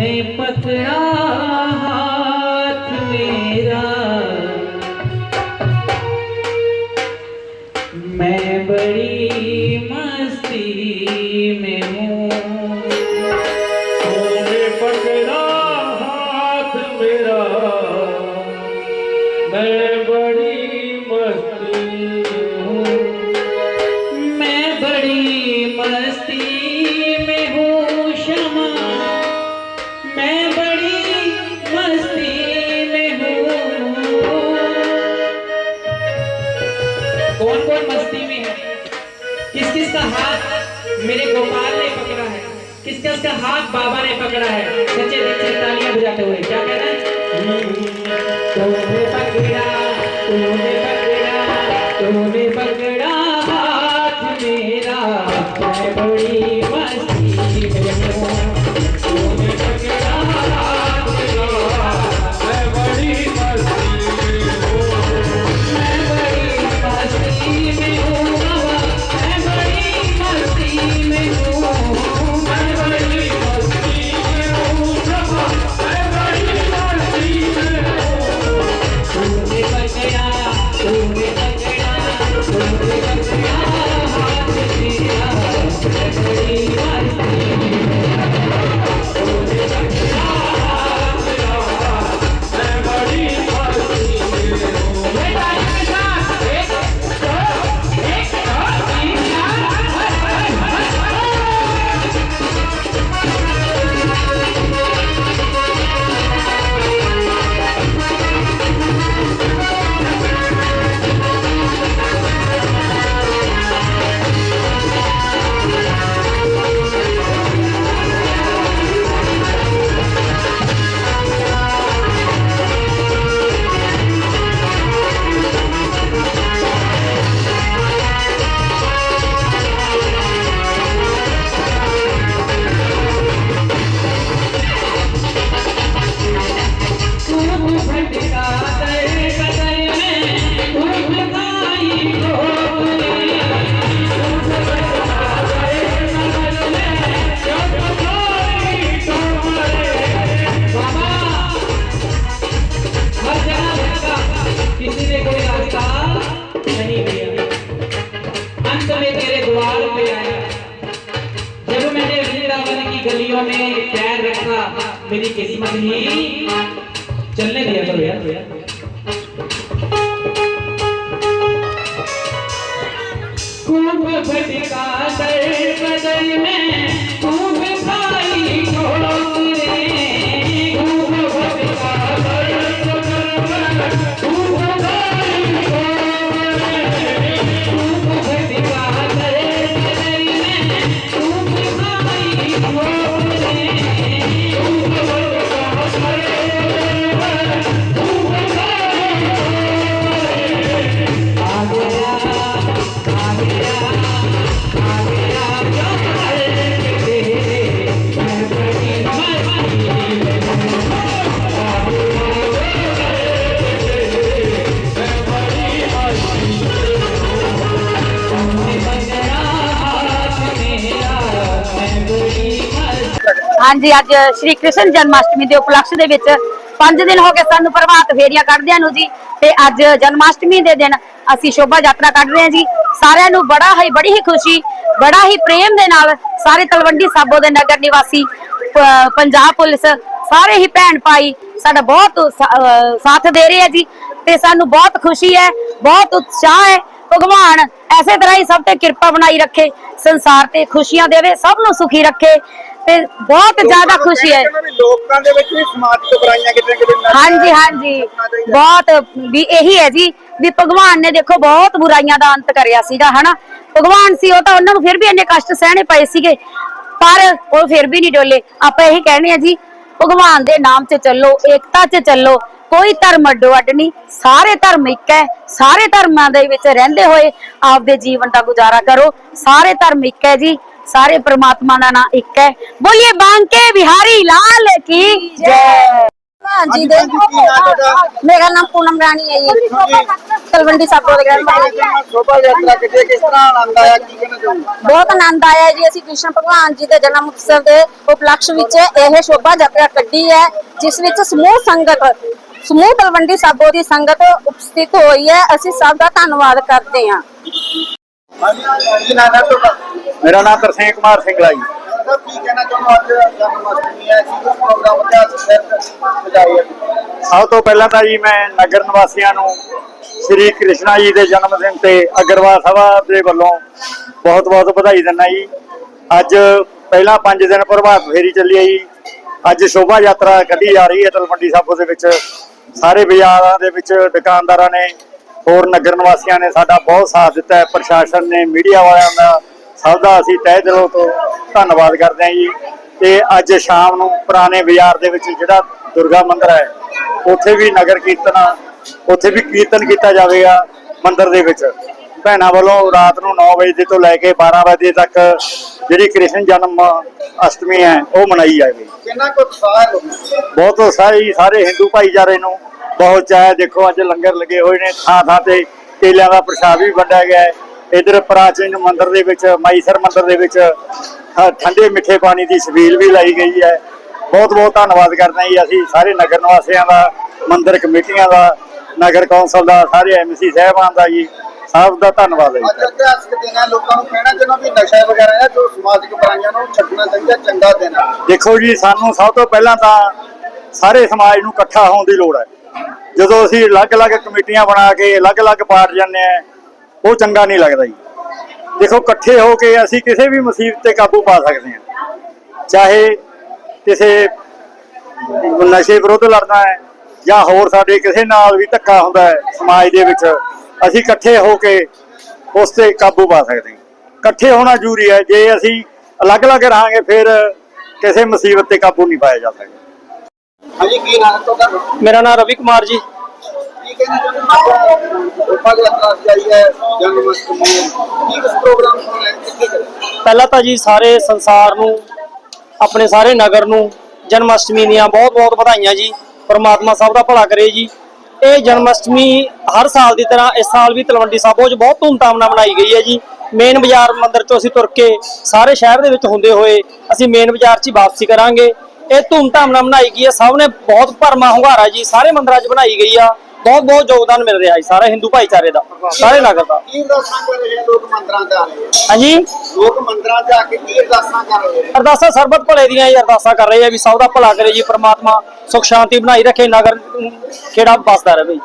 तूने पकड़ा किस किस हाथ मेरे गोपाल ने पकड़ा है? किसका उसका हाथ बाबा ने पकड़ा है? सच्चे दिल से तालियाँ बजाते हुए। क्या कह रहे हैं? तुमने पकड़ा तुमने पकड़ा तुमने पकड़ा हाथ मेरा। मैं बड़ी मेरी कैसी मंगनी चलने दिया करो यार। खूब भटका कर बदल में ਹਾਂਜੀ, ਅੱਜ ਸ਼੍ਰੀ ਕ੍ਰਿਸ਼ਨ ਜਨਮਾਸ਼ਟਮੀ ਦੇ ਉਪਲਕਸ਼ ਦੇ ਵਿੱਚ 5 ਦਿਨ ਹੋ ਗਏ ਸਾਨੂੰ ਪ੍ਰਭਾਤ ਫੇਰੀਆਂ ਕੱਢਦਿਆਂ ਨੂੰ ਜੀ ਤੇ ਅੱਜ ਜਨਮਾਸ਼ਟਮੀ ਦੇ ਦਿਨ ਅਸੀਂ ਸ਼ੋਭਾ ਯਾਤਰਾ ਕੱਢ ਰਹੇ ਹਾਂ ਜੀ। ਸਾਰਿਆਂ ਨੂੰ ਬੜਾ ਹੀ, ਬੜੀ ਹੀ ਖੁਸ਼ੀ, ਬੜਾ ਹੀ ਪ੍ਰੇਮ ਦੇ ਨਾਲ ਸਾਰੇ ਤਲਵੰਡੀ ਸਾਬੋ ਦੇ ਨਗਰ ਨਿਵਾਸੀ ਪੰਜਾਬ ਪੁਲਿਸ, ਸਾਰੇ ਹੀ ਭੈਣ ਭਾਈ ਸਾਡਾ ਬਹੁਤ ਸਾਥ ਦੇ ਰਹੇ ਆ ਜੀ ਤੇ ਸਾਨੂੰ ਬਹੁਤ ਖੁਸ਼ੀ ਹੈ, ਬਹੁਤ ਉਤਸ਼ਾਹ ਹੈ। ਭਗਵਾਨ ਐਸੇ ਤਰ੍ਹਾਂ ਹੀ ਸਭ ਤੇ ਕਿਰਪਾ ਬਣਾਈ ਰੱਖੇ, ਸੰਸਾਰ ਤੇ ਖੁਸ਼ੀਆਂ ਦੇਵੇ, ਸਭ ਨੂੰ ਸੁਖੀ ਰੱਖੇ। ਤੇ ਬਹੁਤ ਜ਼ਿਆਦਾ ਖੁਸ਼ੀ ਹੈ। ਲੋਕਾਂ ਦੇ ਵਿੱਚ ਵੀ ਸਮਾਜਿਕ ਬੁਰਾਈਆਂ ਕਿਤੇ ਕਿਤੇ ਹਾਂਜੀ ਹਾਂਜੀ। ਬਹੁਤ ਵੀ ਇਹੀ ਹੈ ਜੀ ਵੀ ਭਗਵਾਨ ਨੇ ਦੇਖੋ ਬਹੁਤ ਬੁਰਾਈਆਂ ਦਾ ਅੰਤ ਕਰਿਆ ਸੀਗਾ ਹਨਾ? ਭਗਵਾਨ ਸੀ ਉਹ ਤਾਂ ਉਹਨਾਂ ਨੂੰ ਫਿਰ ਵੀ ਇੰਨੇ ਕਸ਼ਟ ਸਹਿਣੇ ਪਏ ਸੀਗੇ ਪਰ ਉਹ ਫਿਰ ਵੀ ਨਹੀਂ ਡੋਲੇ। ਆਪਾਂ ਇਹੀ ਕਹਿੰਦੇ ਆ ਜੀ ਭਗਵਾਨ ਦੇ ਨਾਮ 'ਚ ਚੱਲੋ ਏਕਤਾ 'ਚ ਚੱਲੋ ਕੋਈ ਧਰਮ ਅੱਡੋ ਅੱਡ ਨਹੀਂ ਸਾਰੇ ਧਰਮ ਇੱਕ ਹੈ ਸਾਰੇ ਧਰਮਾਂ ਦੇ ਵਿੱਚ ਰਹਿੰਦੇ ਹੋਏ ਆਪਦੇ ਜੀਵਨ ਦਾ ਗੁਜ਼ਾਰਾ ਕਰੋ ਸਾਰੇ ਧਰਮ ਇੱਕ ਹੈ ਜੀ। ਸਾਰੇ ਪ੍ਰਮਾਤਮਾ ਦਾ ਨਾਮ ਇੱਕ ਹੈ। ਬੋਲੀਏ ਬਾਂਕੇ ਬਿਹਾਰੀ ਲਾਲ ਕੀ ਜੈ। ਹਾਂਜੀ ਦੇ? ਮੇਰਾ ਨਾਮ ਪੂਨਮ ਰਾਣੀ ਹੈ ਜੀ। ਤਲਵੰਡੀ ਸਾਬੋ ਦੇ ਹਾਂ। ਸ਼ੋਭਾ ਯਾਤਰਾ ਕਿਤੇ ਕਿਸ ਤਰ੍ਹਾਂ ਆਨੰਦ ਆਇਆ? ਕੀ ਕਹਿਣਾ ਚਾਹੁੰਦੇ ਬਹੁਤ ਆਨੰਦ ਆਇਆ ਜੀ। ਅਸੀਂ ਕ੍ਰਿਸ਼ਨ ਭਗਵਾਨ ਜੀ ਦੇ ਜਨਮ ਉਤਸਵ ਦੇ ਉਪਲਕਸ਼ ਵਿੱਚ ਇਹ ਸ਼ੋਭਾ ਯਾਤਰਾ ਕੱਢੀ ਹੈ ਜਿਸ ਵਿੱਚ ਸਮੂਹ ਸੰਗਤ ਸਮੂਹ ਤਲਵੰਡੀ ਸਾਬੋ ਦੀ ਸੰਗਤ ਉਪਸਥਿਤ ਹੋਈ ਹੈ। ਅਸੀਂ ਸਭ ਦਾ ਧੰਨਵਾਦ ਕਰਦੇ ਹਾਂ। ਹਾਂਜੀ ਮੇਰਾ ਨਾਮ ਤਰਸੇਮ ਕੁਮਾਰ ਸਿੰਘਲਾ ਜੀ। ਸਰ ਕੀ ਕਹਿਣਾ ਚਾਹੁੰਦੇ ਹੋ? ਅੱਜ ਜਨਮ ਅਸ਼ਟਮੀ ਹੈ ਕੀ ਕੁਝ ਪ੍ਰੋਗਰਾਮ ਤੇ ਅੱਜ ਸਿਰ ਸਜਾਈ ਹੈ। ਸਭ ਤੋਂ ਪਹਿਲਾਂ ਤਾਂ ਜੀ ਮੈਂ ਨਗਰ ਨਿਵਾਸੀਆਂ ਨੂੰ ਸ੍ਰੀ ਕ੍ਰਿਸ਼ਨਾ ਜੀ ਦੇ ਜਨਮ ਦਿਨ ਤੇ ਅਗਰਵਾਲ ਸਭਾ ਦੇ ਵੱਲੋਂ ਬਹੁਤ ਬਹੁਤ ਵਧਾਈ ਦਿੰਦਾ ਜੀ। ਅੱਜ ਪਹਿਲਾਂ 5 ਦਿਨ ਪ੍ਰਭਾਤ ਫੇਰੀ ਚੱਲੀ ਹੈ ਜੀ। ਅੱਜ ਸ਼ੋਭਾ ਯਾਤਰਾ ਕੱਢੀ ਜਾ ਰਹੀ ਹੈ ਤਲਵੰਡੀ ਸਾਬੋ ਦੇ ਵਿੱਚ। ਸਾਰੇ ਬਾਜ਼ਾਰਾਂ ਦੇ ਵਿੱਚ ਦੁਕਾਨਦਾਰਾਂ ਨੇ ਹੋਰ ਨਗਰ ਨਿਵਾਸੀਆਂ ਨੇ ਸਾਡਾ ਬਹੁਤ ਸਾਥ ਦਿੱਤਾ ਹੈ। ਪ੍ਰਸ਼ਾਸਨ ਨੇ ਮੀਡੀਆ ਵਾਲਿਆਂ ਦਾ ਸਭ ਦਾ ਅਸੀਂ ਤਹਿ ਦਿਲੋਂ ਤੋਂ ਧੰਨਵਾਦ ਕਰਦੇ ਹਾਂ ਜੀ। ਤੇ ਅੱਜ ਸ਼ਾਮ ਨੂੰ ਪੁਰਾਣੇ ਬਾਜ਼ਾਰ ਦੇ ਵਿੱਚ ਜਿਹੜਾ ਦੁਰਗਾ ਮੰਦਿਰ ਹੈ ਉੱਥੇ ਵੀ ਨਗਰ ਕੀਰਤਨ ਉੱਥੇ ਵੀ ਕੀਰਤਨ ਕੀਤਾ ਜਾਵੇਗਾ ਮੰਦਿਰ ਦੇ ਵਿੱਚ। ਭੈਣਾਂ ਵੱਲੋਂ ਰਾਤ ਨੂੰ 9 ਵਜੇ ਤੋਂ ਲੈ ਕੇ 12 ਵਜੇ ਤੱਕ ਜਿਹੜੀ ਕ੍ਰਿਸ਼ਨ ਜਨਮ ਅਸ਼ਟਮੀ ਹੈ ਉਹ ਮਨਾਈ ਜਾਵੇਗੀ। ਕਿੰਨਾ ਕੁ ਉਤਸ਼ਾਹ? ਬਹੁਤ ਸਾਰੇ ਸਾਰੇ ਹਿੰਦੂ ਭਾਈਚਾਰੇ ਨੂੰ। ਬਹੁਤ ਚਾਹ ਦੇਖੋ ਅੱਜ ਲੰਗਰ ਲੱਗੇ ਹੋਏ ਨੇ ਥਾਂ ਥਾਂ ਤੇ ਕੇਲਿਆਂ ਦਾ ਪ੍ਰਸ਼ਾਦ ਵੀ ਵੰਡਿਆ ਗਿਆ ਹੈ। ਇਧਰ ਪ੍ਰਾਚੀਨ ਮੰਦਿਰ ਦੇ ਵਿੱਚ ਮਾਈਸਰ ਮੰਦਿਰ ਦੇ ਵਿੱਚ ਠੰਡੇ ਮਿੱਠੇ ਪਾਣੀ ਦੀ ਛਬੀਲ ਵੀ ਲਾਈ ਗਈ ਹੈ। ਬਹੁਤ ਬਹੁਤ ਧੰਨਵਾਦ ਕਰਦੇ ਹਾਂ ਜੀ ਅਸੀਂ ਸਾਰੇ ਨਗਰ ਨਿਵਾਸੀਆਂ ਦਾ ਮੰਦਿਰ ਕਮੇਟੀਆਂ ਦਾ ਨਗਰ ਕੌਂਸਲ ਦਾ ਸਾਰੇ ਐਮਸੀ ਸਾਹਿਬਾਨ ਦਾ ਜੀ ਸਭ ਦਾ ਧੰਨਵਾਦ ਹੈ ਜੀ। ਅੱਜ ਇਤਿਹਾਸਕ ਦਿਨ ਹੈ ਲੋਕਾਂ ਨੂੰ ਕਹਿਣਾ ਚਾਹੁੰਦਾ ਵੀ ਨਸ਼ਾ ਵਗੈਰਾ ਹੈ ਜੋ ਸਮਾਜਿਕ ਬੁਰਾਈਆਂ ਨੂੰ ਛੱਡਣਾ ਚਾਹੀਦਾ ਚੰਗਾ ਦਿਨ ਹੈ ਦੇਖੋ ਜੀ ਸਾਨੂੰ ਸਭ ਤੋਂ ਪਹਿਲਾਂ ਤਾਂ ਸਾਰੇ ਸਮਾਜ ਨੂੰ ਇਕੱਠਾ ਹੋਣ ਦੀ ਲੋੜ ਹੈ। ਜਦੋਂ ਅਸੀਂ ਅਲੱਗ-ਅਲੱਗ ਕਮੇਟੀਆਂ ਬਣਾ ਕੇ ਅਲੱਗ-ਅਲੱਗ ਪਾਰਟ ਜਾਂਦੇ ਆ ਉਹ ਚੰਗਾ ਨਹੀਂ ਲੱਗਦਾ ਜੀ। ਦੇਖੋ ਇਕੱਠੇ ਹੋ ਕੇ ਅਸੀਂ ਕਿਸੇ ਵੀ ਮੁਸੀਬਤ ਤੇ ਕਾਬੂ ਪਾ ਸਕਦੇ ਹਾਂ। ਚਾਹੇ ਕਿਸੇ ਨਸ਼ੇ ਵਿਰੁੱਧ ਲੜਨਾ ਹੈ ਜਾਂ ਹੋਰ ਸਾਡੇ ਕਿਸੇ ਨਾਲ ਵੀ ਧੱਕਾ ਹੁੰਦਾ ਹੈ ਸਮਾਜ ਦੇ ਵਿੱਚ ਅਸੀਂ ਇਕੱਠੇ ਹੋ ਕੇ ਉਸ ਤੇ ਕਾਬੂ ਪਾ ਸਕਦੇ ਹਾਂ। ਇਕੱਠੇ ਹੋਣਾ ਜ਼ਰੂਰੀ ਹੈ। ਜੇ ਅਸੀਂ ਅਲੱਗ-ਅਲੱਗ ਰਹਾਂਗੇ ਫਿਰ ਕਿਸੇ ਮੁਸੀਬਤ ਤੇ ਕਾਬੂ ਨਹੀਂ ਪਾਇਆ ਜਾ ਸਕਦਾ। ਹਾਂਜੀ ਕੀ ਨਾਮ ਹੈ ਤੁਹਾਡਾ? ਮੇਰਾ ਨਾਮ ਰਵੀ ਕੁਮਾਰ ਜੀ। ਪਹਿਲਾਂ ਤਾਂ ਜੀ ਸਾਰੇ ਸੰਸਾਰ ਨੂੰ, ਆਪਣੇ ਸਾਰੇ ਨਗਰ ਨੂੰ ਜਨਮ ਅਸ਼ਟਮੀ ਦੀਆਂ ਬਹੁਤ ਬਹੁਤ ਵਧਾਈਆਂ ਜੀ। ਪਰਮਾਤਮਾ ਸਭ ਦਾ ਭਲਾ ਕਰੇ ਜੀ। ਇਹ ਜਨਮ ਅਸ਼ਟਮੀ ਹਰ ਸਾਲ ਦੀ ਤਰ੍ਹਾਂ ਇਸ ਸਾਲ ਵੀ ਤਲਵੰਡੀ ਸਾਬੋ 'ਚ ਬਹੁਤ ਧੂਮਧਾਮ ਨਾਲ ਮਨਾਈ ਗਈ ਹੈ ਜੀ। ਮੇਨ ਬਾਜ਼ਾਰ ਮੰਦਿਰ 'ਚੋਂ ਅਸੀਂ ਤੁਰ ਕੇ ਸਾਰੇ ਸ਼ਹਿਰ ਦੇ ਵਿੱਚ ਹੁੰਦੇ ਹੋਏ ਅਸੀਂ ਮੇਨ ਬਾਜ਼ਾਰ 'ਚ ਹੀ ਵਾਪਸੀ ਕਰਾਂਗੇ। ਇਹ ਧੂਮਧਾਮ ਨਾਲ ਮਨਾਈ ਗਈ ਹੈ। ਸਭ ਨੇ ਬਹੁਤ ਭਰਮਾ ਹੁੰਗਾਰਾ ਜੀ। ਸਾਰੇ ਮੰਦਿਰਾਂ 'ਚ ਬਣਾਈ ਗਈ ਆ। ਬਹੁਤ ਬਹੁਤ ਯੋਗਦਾਨ ਮਿਲ ਰਿਹਾ ਹੈ ਸਾਰੇ ਹਿੰਦੂ ਭਾਈਚਾਰੇ ਦਾ ਸਾਰੇ ਨਗਰ ਦਾ। ਅਰਦਾਸਾਂ ਹਾਂਜੀ? ਲੋਕ ਮੰਦਰਾਂ ਤੇ ਕੇ ਕੀ ਅਰਦਾਸਾਂ ਕਰ ਰਹੇ ਆ? ਅਰਦਾਸਾਂ ਸਰਬਤ ਭਲੇ ਦੀਆਂ ਹੀ ਅਰਦਾਸਾਂ ਕਰ ਰਹੇ ਆ ਵੀ ਸਭ ਦਾ ਭਲਾ ਕਰੇ ਜੀ ਪ੍ਰਮਾਤਮਾ ਸੁਖ ਸ਼ਾਂਤੀ ਬਣਾਈ ਰੱਖੇ ਨਗਰ ਕਿਹੜਾ ਵਸਦਾ ਰਹੇ ਭਈ